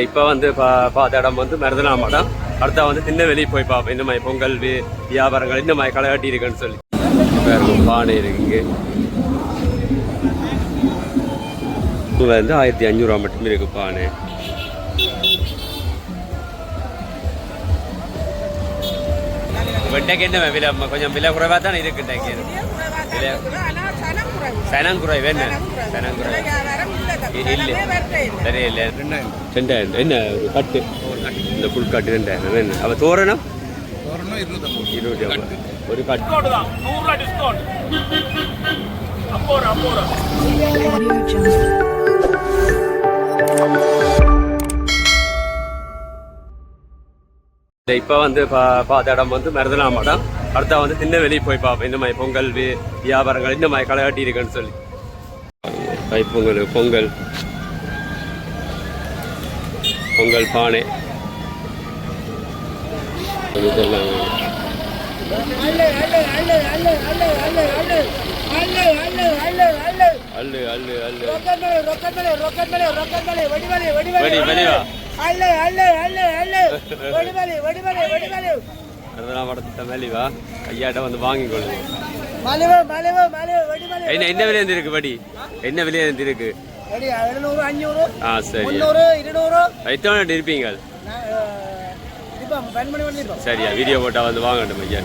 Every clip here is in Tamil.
இப்போ வந்து பார்த்த இடம் வந்து மருதனா மடம் அடுத்தா வந்து திண்ண வெளியே போய் பார்ப்போம் இந்த மாதிரி பொங்கல் வியாபாரங்கள் இந்த மாதிரி களை கட்டி இருக்குன்னு சொல்லி. பானை இருக்குங்க இது வந்து ஆயிரத்தி அஞ்சூறுவா மட்டுமே இருக்கு பானை. வெண்டைக்கு என்ன விலை? கொஞ்சம் விலை குறைவாக தானே இருக்கு விலை சனங்குறை வேணும் சனங்குறை இல்லை சரி இல்லை. ரெண்டாயிரம். என்ன ஒரு கட்டு? இந்த ஃபுல் கட்டு ரெண்டாயிரம். வேணும் அவள் தோரணம்? இருபது. ஒரு கட்டு. அப்போ அப்போ. இப்போ வந்து பா பார்த்த இடம் வந்து மருதனா மடம் அடுத்தா வந்து திண்ண வெளியே போய் பார்ப்போம் இந்த மாதிரி பொங்கல் வியாபாரங்கள் இந்த மாதிரி களை கட்டி இருக்குன்னு சொல்லி. தைப்பொங்கல் பொங்கல் பொங்கல். பானை. இதெல்லாம் அள்ளு அள்ளு. அள்ளு வெடி வெளிவா. மருதனா மடத்தை மேலிவா ஐயாட்ட வந்து வாங்கி கொள்ளுங்க என்ன என்ன விலை இருக்கு வடி? என்ன விலை இருக்கு? ஆ சரி. எத்தனை இருப்பீங்க சரியா வீடியோ போட்டா வந்து வாங்கட்டும் ஐயா.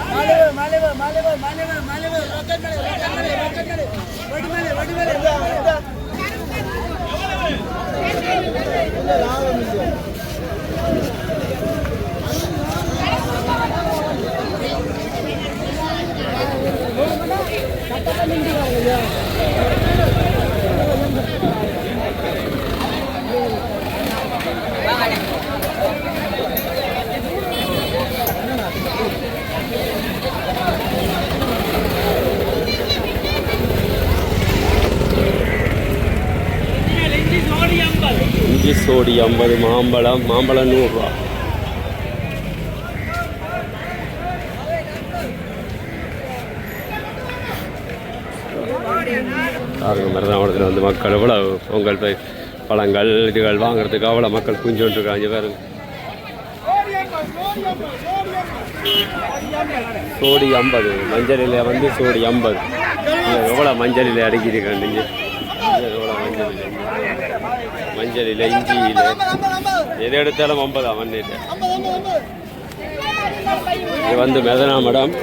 சோடி ஐம்பது மாம்பழம் மாம்பழம் நூறுரூவா பாருங்க வந்து மக்கள் எவ்வளோ பொங்கல் போய் பழங்கள் இதுகள் வாங்குறதுக்கு அவ்வளோ மக்கள் குஞ்சோண்டு இருக்காங்க பாருங்க சோடி ஐம்பது. மஞ்சளில் வந்து சோடி ஐம்பது. எவ்வளோ மஞ்சளில் அடிக்கிறீங்க நீங்கள் எவ்வளோ மஞ்சளில். மஞ்சளில் இஞ்சியில். எது எடுத்தாலும் ஐம்பதா மண்ணில் இது வந்து மெதனா மடம்.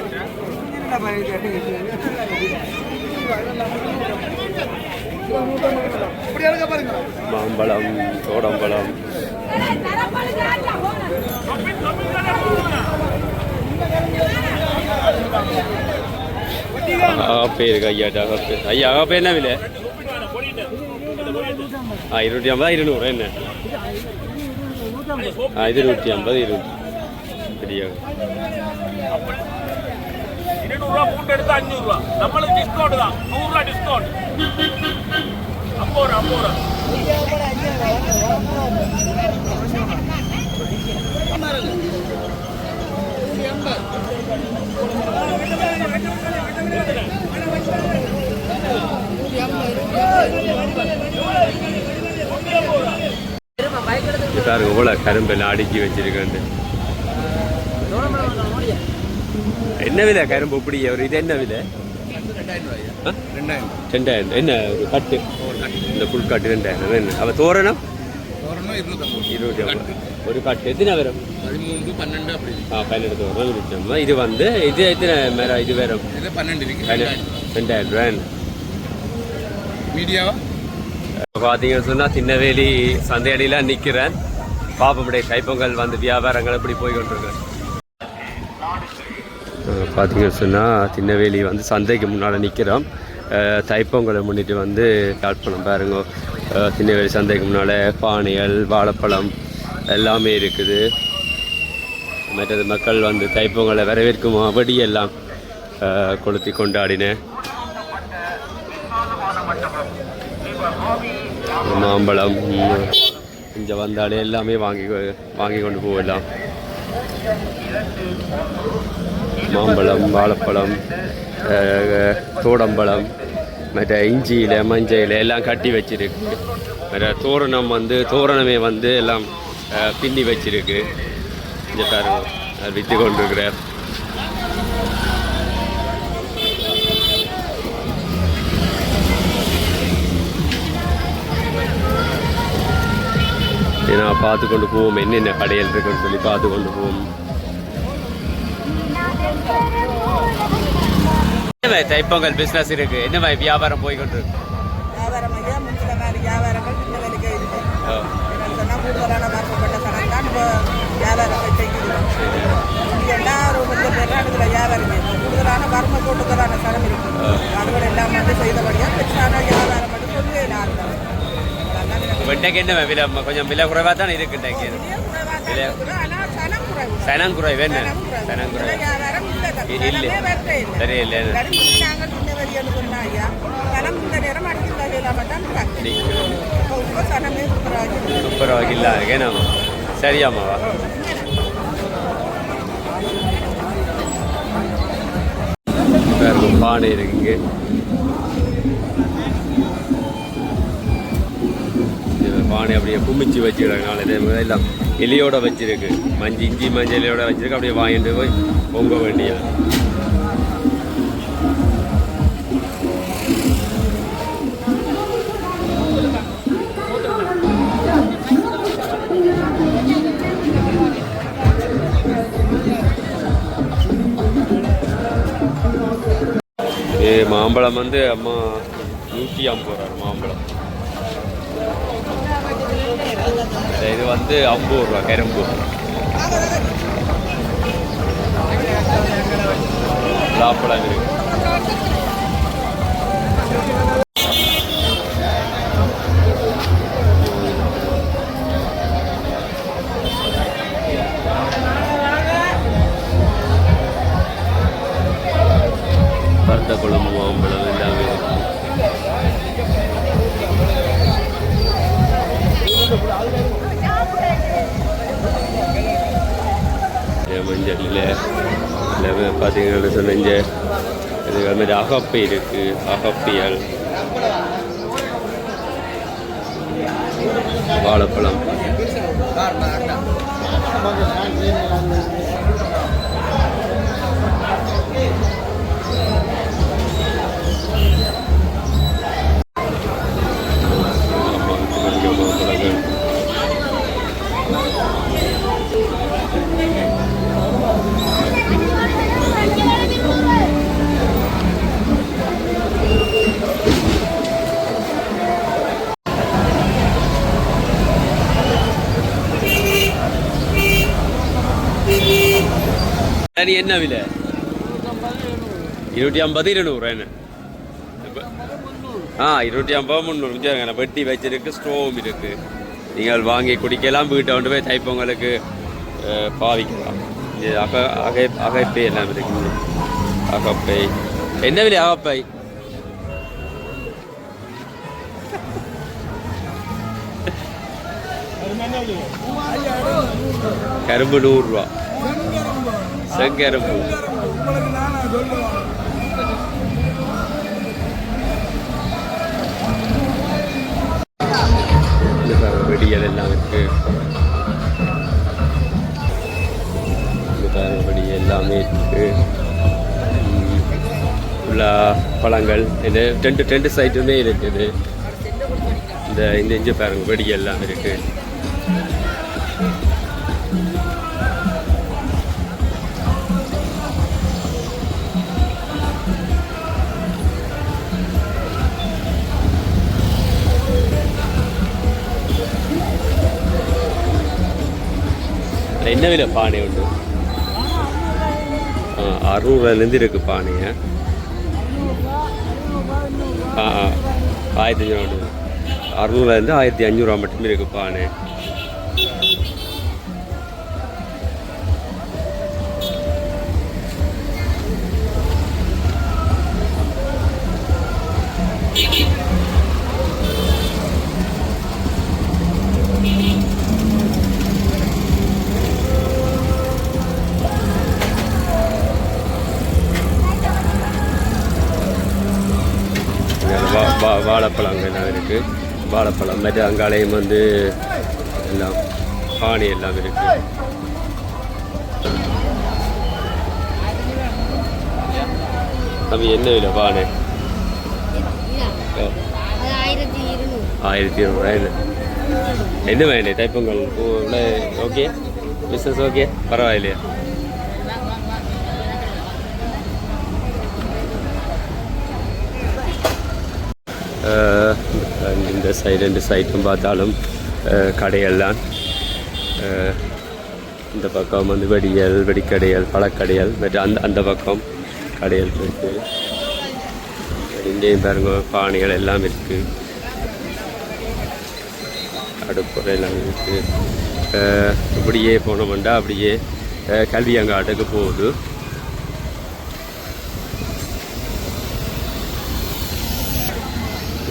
மாம்பழம் சோடம்பழம். ஆப்பே இருக்கு ஆப்பே ஐயா ஆப்பே என்ன விலை? ஆ இருநூற்றி ஐம்பதா இருநூறு என்ன ஆ இது நூற்றி ஐம்பது இருநூற்றி சரியா இருநூறுவா மூட்டை எடுத்து அஞ்சூறுவா நம்மளுக்கு டிஸ்கவுண்ட் தான் நூறுரூவா டிஸ்கவுண்ட் அப்போ ஒரு அப்போ ஒரு இது பாருங்க இவ்வளோ கரும்பெல்லாம் அடுக்கி வச்சிருக்கேன் என்ன விலை கரும்பு இப்படி? ஒரு இது என்ன விலை? ரெண்டாயிரம். என்ன ஒரு கட்டு? இந்த புல் கட்டு ரெண்டாயிரம் என்ன? அவ தோரணம்? இருபத்தி ஐம்பது ஒரு கட்டு. எத்தனை வரும்? பதிமூன்று பன்னெண்டு அப்படி ஆ பன்னெண்டு தோரணம். இருபத்தி ஐம்பது இது வந்து இது எத்தனை மேல இது வரும்? இது பன்னெண்டு. இருக்கு பன்னெண்டு ரெண்டாயிரம் ரூபாய் மீடியாவா? பார்த்தீங்கன்னு சொன்னால் சின்னவேலி சந்தையடியில் நிற்கிறேன் பாப்பமுடைய தைப்பொங்கல் வந்து வியாபாரங்கள் எப்படி போய் கொண்டிருக்கு பார்த்தீங்கன்னு சொன்னால் சின்னவேலி வந்து சந்தைக்கு முன்னால் நிற்கிறோம் தைப்பொங்கலை முன்னிட்டு வந்து யாழ்ப்பாணம் பாருங்க. திண்ணவேலி சின்னவேலி சந்தைக்கு முன்னால் பானைகள் வாழைப்பழம் எல்லாமே இருக்குது. மற்றது மக்கள் வந்து தைப்பொங்கலை வரவேற்கும் வெடியெல்லாம் கொளுத்தி கொண்டாடினேன் மாம்பழம் இங்கே வந்தாலே எல்லாமே வாங்கி கொ- வாங்கி கொண்டு போகலாம் மாம்பழம் வாழைப்பழம் தோடம்பழம் மற்ற இஞ்சியில் மஞ்சள் எல்லாம் கட்டி வச்சிருக்கு. மற்ற தோரணம் வந்து தோரணமே வந்து எல்லாம் பின்னி வச்சிருக்கு. இங்கே பாருங்க விற்று கொண்டிருக்கிறார். ஏன்னா பார்த்து கொண்டு போவோம். என்னென்ன கடைகள் இருக்குன்னு சொல்லி பார்த்து கொண்டு போவோம். என்ன தைப்பொங்கல் பிஸ்னஸ் இருக்கு. என்ன மாதிரி வியாபாரம் போய் கொண்டு இருக்கு. மாற்றப்பட்ட சனம் இருக்கு. அதுகள் எல்லாம் வந்து செய்தபடியாக பெருசான வியாபாரம் மட்டும் சொல்லவே நான் வெண்டைக்கு என்ன விலை கொஞ்சம் விலை குறைவாக தான் இருக்கு இன்றைக்கு விலை சனம் குறைவு என்ன சனம் குறைவு. இல்லை இல்லை. இல்லை. சரி இல்லை இல்லாட்டி முந்தி நாங்கள் சின்ன வழின்னு சொன்னா இந்த அப்படியே குமிச்சு வச்சுக்கிறாங்க இதே மாதிரி எல்லாம் இலையோட வச்சிருக்கு. மஞ்சள் இஞ்சி மஞ்சள் இலையோட வச்சிருக்கு. அப்படியே வாங்கிட்டு போய் பொங்க வேண்டிய மாம்பழம் வந்து அம்மா நூற்றி ஐம்பது ரூபா மாம்பழம். இது வந்து ஐம்பது ரூபா கரும்பு. சாப்பிடலாம் இருக்கு மஞ்சள் இல்லை எல்லாமே பார்த்தீங்கன்னா சொன்ன இங்கே இது மாதிரி அகப்பை இருக்குது அகப்பியல் வாழைப்பழம். தனி என்ன விலை? இருநூற்றி ஐம்பது இருநூறு என்ன? ஆ இருநூற்றி ஐம்பது முந்நூறு. வெட்டி வச்சிருக்கு ஸ்டோவும் இருக்கு. நீங்கள் வாங்கி குடிக்கலாம் வீட்டை கொண்டு போய் தைப்பொங்கலுக்கு பாவிக்கலாம். இது அக அகை அகைப்பை எல்லாம் இருக்கு. அகப்பை. என்ன விலை அகப்பை? கரும்பு நூறுரூவா செங்கரும்பு. வெடிகள் எல்லாம் இருக்கு. வெடி எல்லாமே இருக்கு. ஃபுல்லா பழங்கள் இது டென்ட் டென்ட் சைட்டுமே இருக்குது. இந்த இந்த இஞ்சி பாருங்க வெடி எல்லாம் இருக்கு. என்ன விலை பானை உண்டு? ஆ, அறுநூறுலேருந்து இருக்கு பானைங்க ஆ ஆ ஆயிரத்தி அஞ்சூறு அறுநூறுலேருந்து ஆயிரத்தி அஞ்சூறுவா மட்டுமே இருக்கு பானை. வாழைப்பழம் இருக்குது வாழைப்பழம் மற்ற அங்காலையும் வந்து எல்லாம் பானை எல்லாம் இருக்குது நம்ம என்ன விலை பானை? ஆயிரத்தி இருநூறு. என்ன என்ன தைப்பொங்கல். ஓகே பிஸ்னஸ் ஓகே பரவாயில்லையா? இந்த சைடு ரெண்டு சைட்டும் பார்த்தாலும் கடையெல்லாம் இந்த பக்கம் வந்து வெடியல் வெடிக்கடையல் பழக்கடையல் மற்ற அந்த அந்த பக்கம் கடையல் இருக்குது இங்கேயும் பாருங்க பானைகள் எல்லாம் இருக்குது அடுப்புறை எல்லாம் இருக்குது இப்படியே போனோம்னா அப்படியே கல்வியங்காட்டுக்கு போகுது.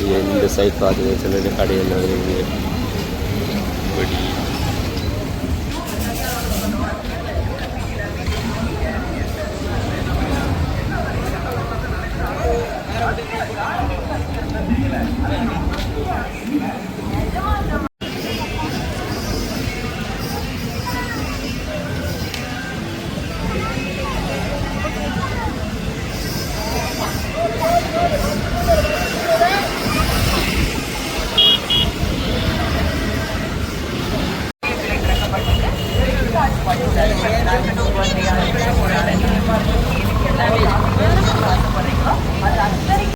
இந்த சைட் பார்த்துக்க சிலது கடையில் இருக்கு